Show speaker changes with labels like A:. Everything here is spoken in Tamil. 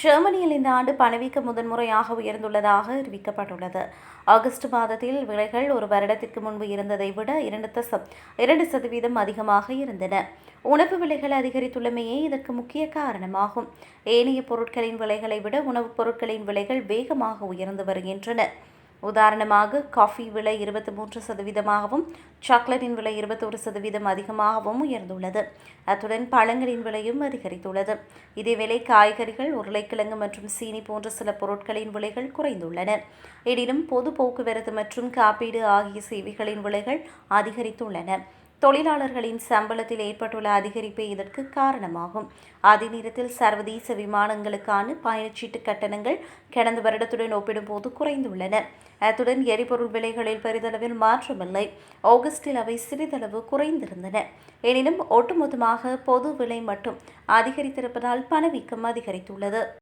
A: ஜெர்மனியில் இந்த ஆண்டு பணவீக்கம் முதன்முறையாக உயர்ந்துள்ளதாக அறிவிக்கப்பட்டுள்ளது. ஆகஸ்ட் மாதத்தில் விலைகள் ஒரு வருடத்திற்கு முன்பு இருந்ததை விட இரண்டு தசம் இரண்டு சதவீதம் அதிகமாக இருந்தன. உணவு விலைகள் அதிகரித்துள்ளமையே இதற்கு முக்கிய காரணமாகும். ஏனைய பொருட்களின் விலைகளை விட உணவுப் பொருட்களின் விலைகள் வேகமாக உயர்ந்து வருகின்றன. உதாரணமாக காஃபி விலை இருபத்தி மூன்று சதவீதமாகவும் சாக்லேட்டின் விலை இருபத்தோரு சதவீதம் அதிகமாகவும் உயர்ந்துள்ளது. அத்துடன் பழங்களின் விலையும் அதிகரித்துள்ளது. இதேவேளை காய்கறிகள் உருளைக்கிழங்கு மற்றும் சீனி போன்ற சில பொருட்களின் விலைகள் குறைந்துள்ளன. எனினும் பொது போக்குவரத்து மற்றும் காப்பீடு ஆகிய சேவைகளின் விலைகள் அதிகரித்துள்ளன. தொழிலாளர்களின் சம்பளத்தில் ஏற்பட்டுள்ள அதிகரிப்பே இதற்கு காரணமாகும். அதே நேரத்தில் சர்வதேச விமானங்களுக்கான பயணச்சீட்டு கட்டணங்கள் கடந்த வருடத்துடன் ஒப்பிடும்போது குறைந்துள்ளன. அத்துடன் எரிபொருள் விலைகளில் பெரிதளவில் மாற்றமில்லை. ஆகஸ்டில் அவை சிறிதளவு குறைந்திருந்தன. எனினும் ஒட்டுமொத்தமாக பொது விலை மட்டும் அதிகரித்திருப்பதால் பணவீக்கம் அதிகரித்துள்ளது.